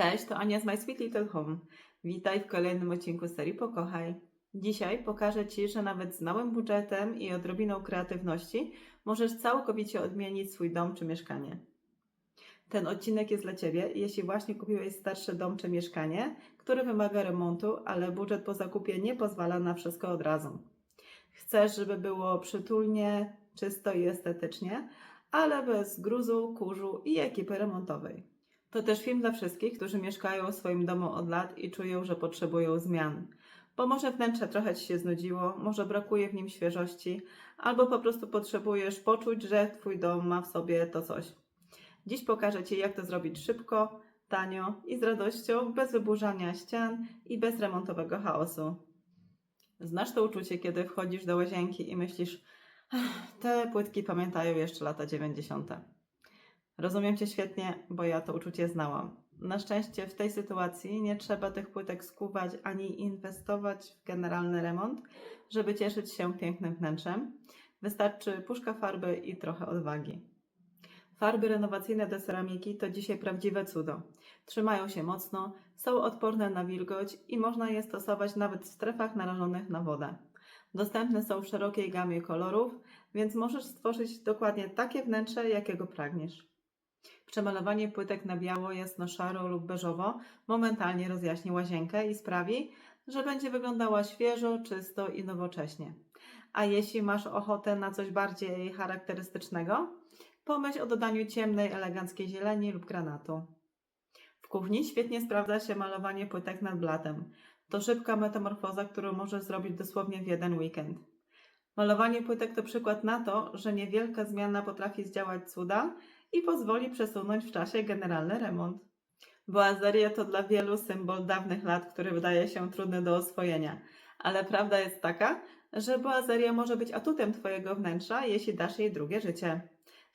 Cześć, to Ania z My Sweet Little Home. Witaj w kolejnym odcinku serii Pokochaj. Dzisiaj pokażę Ci, że nawet z małym budżetem i odrobiną kreatywności możesz całkowicie odmienić swój dom czy mieszkanie. Ten odcinek jest dla Ciebie, jeśli właśnie kupiłeś starszy dom czy mieszkanie, który wymaga remontu, ale budżet po zakupie nie pozwala na wszystko od razu. Chcesz, żeby było przytulnie, czysto i estetycznie, ale bez gruzu, kurzu i ekipy remontowej. To też film dla wszystkich, którzy mieszkają w swoim domu od lat i czują, że potrzebują zmian. Bo może wnętrze trochę Ci się znudziło, może brakuje w nim świeżości, albo po prostu potrzebujesz poczuć, że Twój dom ma w sobie to coś. Dziś pokażę Ci, jak to zrobić szybko, tanio i z radością, bez wyburzania ścian i bez remontowego chaosu. Znasz to uczucie, kiedy wchodzisz do łazienki i myślisz, "Ach, te płytki pamiętają jeszcze lata 90. Rozumiem Cię świetnie, bo ja to uczucie znałam. Na szczęście w tej sytuacji nie trzeba tych płytek skuwać ani inwestować w generalny remont, żeby cieszyć się pięknym wnętrzem. Wystarczy puszka farby i trochę odwagi. Farby renowacyjne do ceramiki to dzisiaj prawdziwe cudo. Trzymają się mocno, są odporne na wilgoć i można je stosować nawet w strefach narażonych na wodę. Dostępne są w szerokiej gamie kolorów, więc możesz stworzyć dokładnie takie wnętrze, jakiego pragniesz. Przemalowanie płytek na biało, jasno-szaro lub beżowo momentalnie rozjaśni łazienkę i sprawi, że będzie wyglądała świeżo, czysto i nowocześnie. A jeśli masz ochotę na coś bardziej charakterystycznego, pomyśl o dodaniu ciemnej, eleganckiej zieleni lub granatu. W kuchni świetnie sprawdza się malowanie płytek nad blatem. To szybka metamorfoza, którą możesz zrobić dosłownie w jeden weekend. Malowanie płytek to przykład na to, że niewielka zmiana potrafi zdziałać cuda i pozwoli przesunąć w czasie generalny remont. Boazeria to dla wielu symbol dawnych lat, który wydaje się trudny do oswojenia, ale prawda jest taka, że boazeria może być atutem Twojego wnętrza, jeśli dasz jej drugie życie.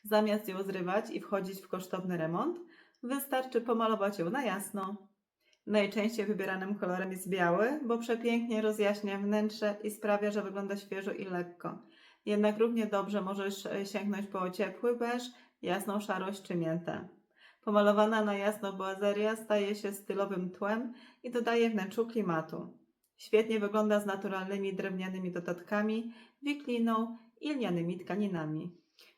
Zamiast ją zrywać i wchodzić w kosztowny remont, wystarczy pomalować ją na jasno. Najczęściej wybieranym kolorem jest biały, bo przepięknie rozjaśnia wnętrze i sprawia, że wygląda świeżo i lekko. Jednak równie dobrze możesz e, sięgnąć po ciepły beż, jasną szarość czy miętę. Pomalowana na jasno boazeria staje się stylowym tłem i dodaje wnętrzu klimatu. Świetnie wygląda z naturalnymi drewnianymi dodatkami, wikliną i lnianymi tkaninami.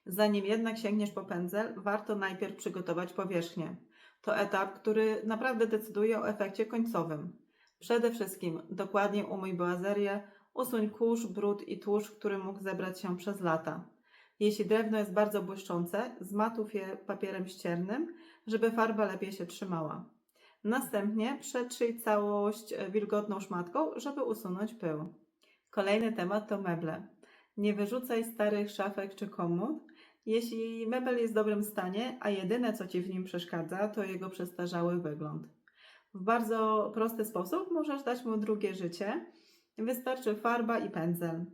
Zanim jednak sięgniesz po pędzel, warto najpierw przygotować powierzchnię. To etap, który naprawdę decyduje o efekcie końcowym. Przede wszystkim dokładnie umyj boazerię, usuń kurz, brud i tłuszcz, który mógł zebrać się przez lata. Jeśli drewno jest bardzo błyszczące, zmatuw je papierem ściernym, żeby farba lepiej się trzymała. Następnie przetrzyj całość wilgotną szmatką, żeby usunąć pył. Kolejny temat to meble. Nie wyrzucaj starych szafek czy komód. Jeśli mebel jest w dobrym stanie, a jedyne co Ci w nim przeszkadza, to jego przestarzały wygląd. W bardzo prosty sposób możesz dać mu drugie życie. Wystarczy farba i pędzel.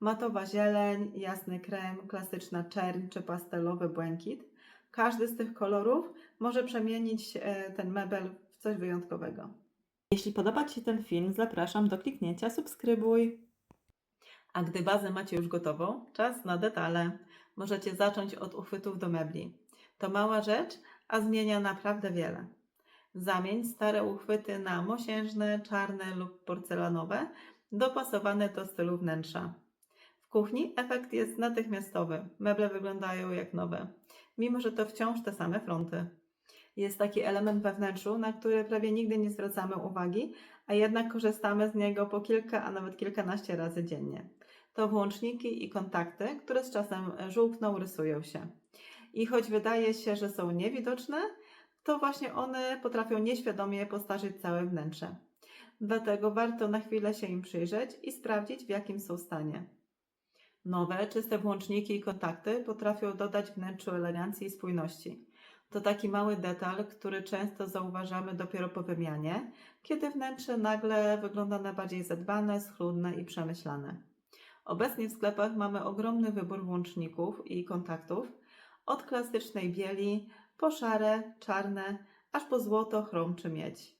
Matowa zieleń, jasny krem, klasyczna czerń czy pastelowy błękit. Każdy z tych kolorów może przemienić e, ten mebel w coś wyjątkowego. Jeśli podoba Ci się ten film, zapraszam do kliknięcia subskrybuj. A gdy bazę macie już gotową, czas na detale. Możecie zacząć od uchwytów do mebli. To mała rzecz, a zmienia naprawdę wiele. Zamień stare uchwyty na mosiężne, czarne lub porcelanowe, dopasowane do stylu wnętrza. W kuchni efekt jest natychmiastowy. Meble wyglądają jak nowe, mimo że to wciąż te same fronty. Jest taki element we wnętrzu, na który prawie nigdy nie zwracamy uwagi, a jednak korzystamy z niego po kilka, a nawet kilkanaście razy dziennie. To włączniki i kontakty, które z czasem żółkną, rysują się. I choć wydaje się, że są niewidoczne, to właśnie one potrafią nieświadomie postarzyć całe wnętrze. Dlatego warto na chwilę się im przyjrzeć i sprawdzić, w jakim są stanie. Nowe, czyste włączniki i kontakty potrafią dodać wnętrzu elegancji i spójności. To taki mały detal, który często zauważamy dopiero po wymianie, kiedy wnętrze nagle wygląda na bardziej zadbane, schludne i przemyślane. Obecnie w sklepach mamy ogromny wybór włączników i kontaktów, od klasycznej bieli po szare, czarne, aż po złoto, chrom czy miedź.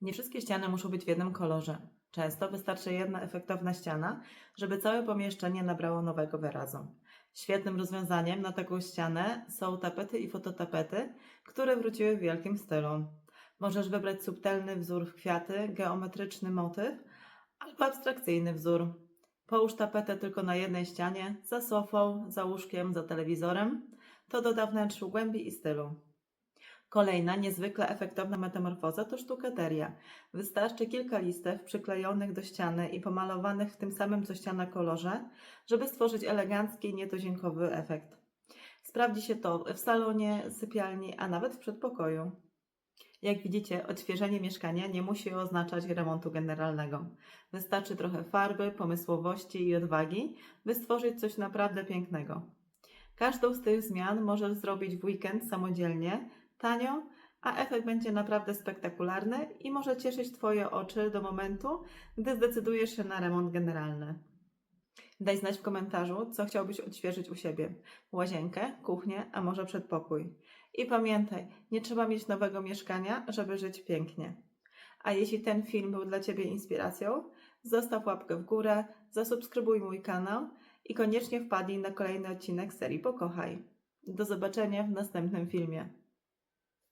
Nie wszystkie ściany muszą być w jednym kolorze. Często wystarczy jedna efektowna ściana, żeby całe pomieszczenie nabrało nowego wyrazu. Świetnym rozwiązaniem na taką ścianę są tapety i fototapety, które wróciły w wielkim stylu. Możesz wybrać subtelny wzór w kwiaty, geometryczny motyw albo abstrakcyjny wzór. Połóż tapetę tylko na jednej ścianie, za sofą, za łóżkiem, za telewizorem. To doda wnętrzu głębi i stylu. Kolejna niezwykle efektowna metamorfoza to sztukateria. Wystarczy kilka listew przyklejonych do ściany i pomalowanych w tym samym co ściana kolorze, żeby stworzyć elegancki, nietuzinkowy efekt. Sprawdzi się to w salonie, sypialni, a nawet w przedpokoju. Jak widzicie, odświeżenie mieszkania nie musi oznaczać remontu generalnego. Wystarczy trochę farby, pomysłowości i odwagi, by stworzyć coś naprawdę pięknego. Każdą z tych zmian możesz zrobić w weekend samodzielnie, tanio, a efekt będzie naprawdę spektakularny i może cieszyć Twoje oczy do momentu, gdy zdecydujesz się na remont generalny. Daj znać w komentarzu, co chciałbyś odświeżyć u siebie. Łazienkę, kuchnię, a może przedpokój. I pamiętaj, nie trzeba mieć nowego mieszkania, żeby żyć pięknie. A jeśli ten film był dla Ciebie inspiracją, zostaw łapkę w górę, zasubskrybuj mój kanał i koniecznie wpadnij na kolejny odcinek serii Pokochaj. Do zobaczenia w następnym filmie.